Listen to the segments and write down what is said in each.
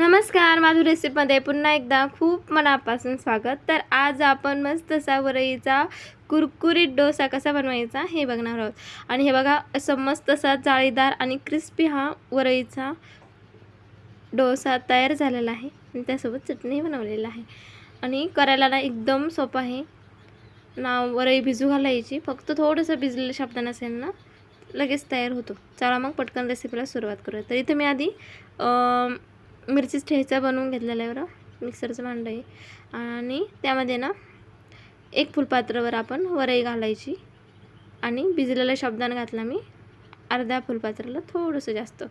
नमस्कार माझू रेसिपीमध्ये पुन्हा एकदा खूप मनापासून स्वागत. तर आज आपण मस्त असा वरईचा कुरकुरीत डोसा कसा बनवायचा हे बघणार आहोत. आणि हे बघा असं मस्त असा जाळीदार आणि क्रिस्पी हा वरईचा डोसा तयार झालेला आहे. आणि त्यासोबत चटणी बनवलेला आहे. आणि करायला ना एकदम सोपं आहे. ना वरई भिजू घालायची फक्त थोडंसं भिजलेलं शब्द नसेल ना लगेच तयार होतो. चला मग पटकन रेसिपीला सुरुवात करूया. तर इथे मी आधी मिरचीच ठेचा बनवून घेतलेला आहे बरं. मिक्सरचं भांडं आहे. आणि त्यामध्ये ना एक फुलपात्रावर आपण वरई घालायची. आणि भिजलेला शब्दानं घातला मी. अर्ध्या फुलपात्राला थोडंसं जास्त.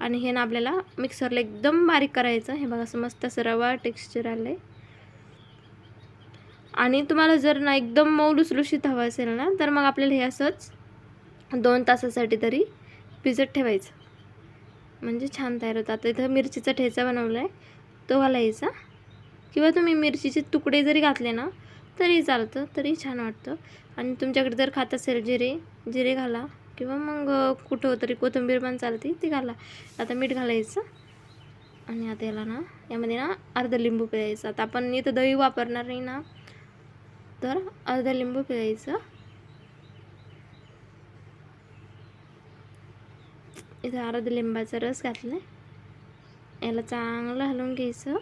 आणि हे ना आपल्याला मिक्सरला एकदम बारीक करायचं. हे बघा असं मस्त असं रवा टेक्स्चर आलं आहे आणि तुम्हाला जर ना एकदम मऊ लुसलुशीत हवं असेल ना तर मग आपल्याला हे असंच दोन तासासाठी तरी भिजत ठेवायचं. म्हणजे छान तयार होतं. आता इथं मिरचीचा ठेचा बनवला आहे तो घालायचा. किंवा तुम्ही मिरचीचे तुकडे जरी घातले ना तरी चालतं तरी छान वाटतं. आणि तुमच्याकडे जर खात असेल जिरे जिरे घाला. किंवा मग कुठं तरी कोथिंबीर पण चालते ती घाला. आता मीठ घालायचं. आणि आता याला ना यामध्ये ना अर्धा लिंबू पिळायचं. आता आपण इथं दही वापरणार नाही ना तर अर्धा लिंबू पिळायचं. इथं अर्ध लिंबाचा रस घातला याला चांगलं हलवून घ्यायचं.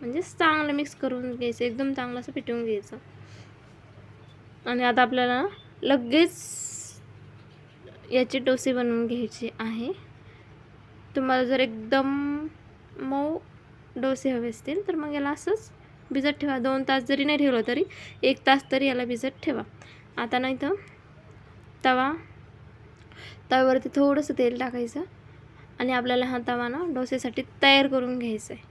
म्हणजे चांगलं मिक्स करून घ्यायचं. एकदम चांगलं असं पिटवून घ्यायचं. आणि आता आपल्याला लगेच याची डोसे बनवून घ्यायची आहे. तुम्हाला जर एकदम मऊ डोसे हवे असतील तर मग याला असंच भिजत ठेवा. दोन तास जरी नाही ठेवलं तरी एक तास तरी याला भिजत ठेवा. आता नाही तर तवा तव्यावरती थोडंसं तेल टाकायचं आणि आपल्याला हा तवा ना डोसेसाठी तयार करून घ्यायचा आहे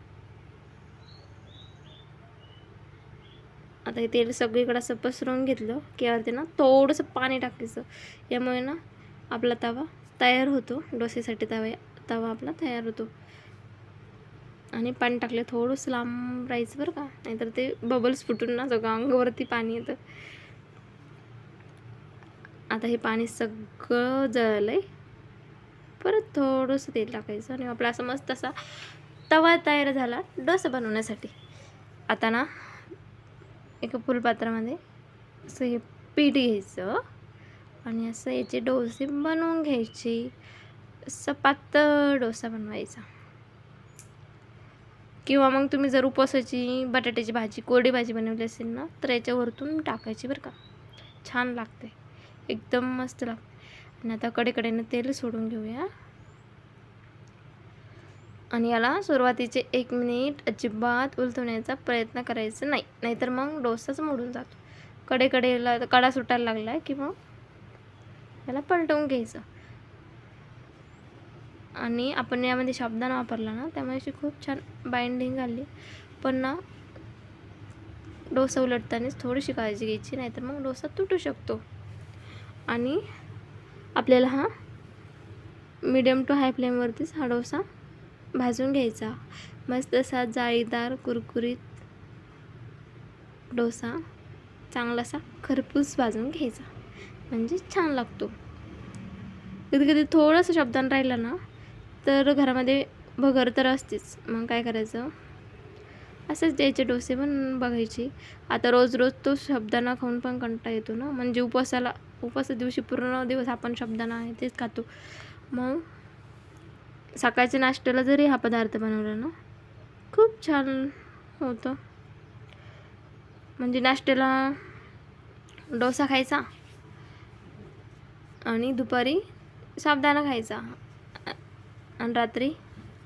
आता हे तेल सगळीकडे असं पसरवून घेतलं की वरती ना थोडंसं पाणी टाकायचं. यामुळे ना आपला तवा तयार होतो. डोसेसाठी तवा तवा आपला तयार होतो. आणि पाणी टाकले थोडंसं लांब राहायचं बरं का. नाहीतर ते बबल्स फुटून ना सगळं अंगावरती पाणी येतं. आता हे पाणी सगळं जळलं आहे परत थोडंसं तेल टाकायचं आणि आपला असं मस्त असा तवा तयार झाला डोसा बनवण्यासाठी. आता ना एका फुलपात्रामध्ये असं हे पीठ घ्यायचं आणि असं याचे डोसे बनवून घ्यायचे. असं पातळ डोसा बनवायचा. किंवा मग तुम्ही जर उपवासाची बटाट्याची भाजी कोरडी भाजी बनवली असेल ना तर याच्यावरतून टाकायची बरं का. छान लागते एकदम मस्त लागते आणि आता कडेकडेनं तेल सोडून घेऊया. आणि याला सुरुवातीचे एक मिनिट अजिबात उलथवण्याचा प्रयत्न करायचा नाही. नाहीतर मग डोसाच मोडून जातो. कडेकडेला कडा सुटायला लागला की मग याला पलटवून घ्यायचं. आणि आपण यामध्ये शब्दानं वापरला ना त्यामुळे अशी खूप छान बाइंडिंग आली. पण ना डोसा उलटतानाच थोडीशी काळजी घ्यायची नाहीतर मग डोसा तुटू शकतो. आणि आपल्याला हा मीडियम टू हाय फ्लेमवरतीच हा डोसा भाजून घ्यायचा. मस्त असा जाळीदार कुरकुरीत डोसा चांगलासा खरपूस भाजून घ्यायचा. म्हणजे छान लागतो. कधी कधी थोडंसं शब्दान राहिलं ना तर घरामध्ये भगर तर असतेच. मग काय करायचं? असंच द्यायचे डोसे पण बघायचे. आता रोज रोज तो शब्दाना खाऊन पण कंटा येतो ना. म्हणजे उपवासाला उपवासा दिवशी पूर्ण दिवस आपण शब्दाना आहे तेच खातो. मग सकाळच्या नाश्त्याला जरी हा पदार्थ बनवला ना खूप छान होतं. म्हणजे नाश्त्याला डोसा खायचा आणि दुपारी साबदाणा खायचा. आणि रात्री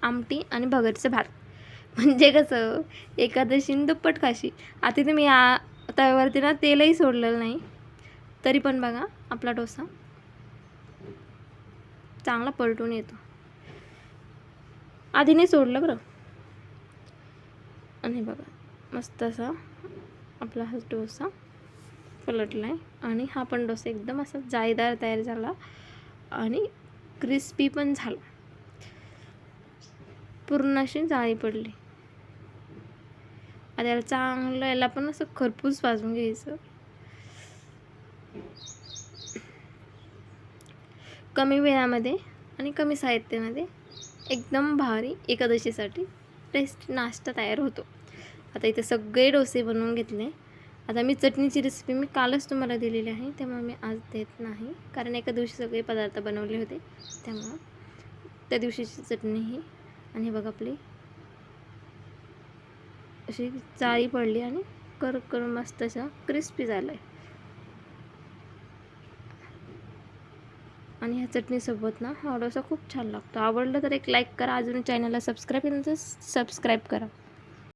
आमटी आणि भगरचं भात. म्हणजे कसं एकादशी दुप्पट खाशी. आता तुम्ही तव्यावरती ना तेलही सोडलेलं नाही. तरी पण बघा आपला डोसा चांगला पलटून येतो. आधी नाही सोडलं बरं. आणि बघा मस्त असा आपला हा डोसा पलटला आहे आणि हा पण डोसा एकदम असा जाळीदार तयार झाला. आणि क्रिस्पी पण झाला. पूर्ण अशी जाळी पडली. आता याला चांगलं याला पण असं खरपूस भाजून घ्यायचं. कमी वेळामध्ये आणि कमी साहित्यामध्ये एकदम भारी एकादशीसाठी टेस्ट नाश्ता तयार होतो. आता इथे सगळे डोसे बनवून घेतले. आता मी चटणीची रेसिपी मी कालच तुम्हाला दिलेली आहे त्यामुळे मी आज देत नाही. कारण एका दिवशी सगळे पदार्थ बनवले होते त्यामुळं त्या दिवशीची चटणी ही आणि बघा आपली अशी चाळी पडली आणि कर कर मस्त असं क्रिस्पी झालं आहे आणि ह्या चटणीसोबत ना हा डोसा खूप छान लागतो. आवडलं तर एक लाईक करा. अजून चॅनलला सबस्क्राईब केलं तर सबस्क्राईब करा.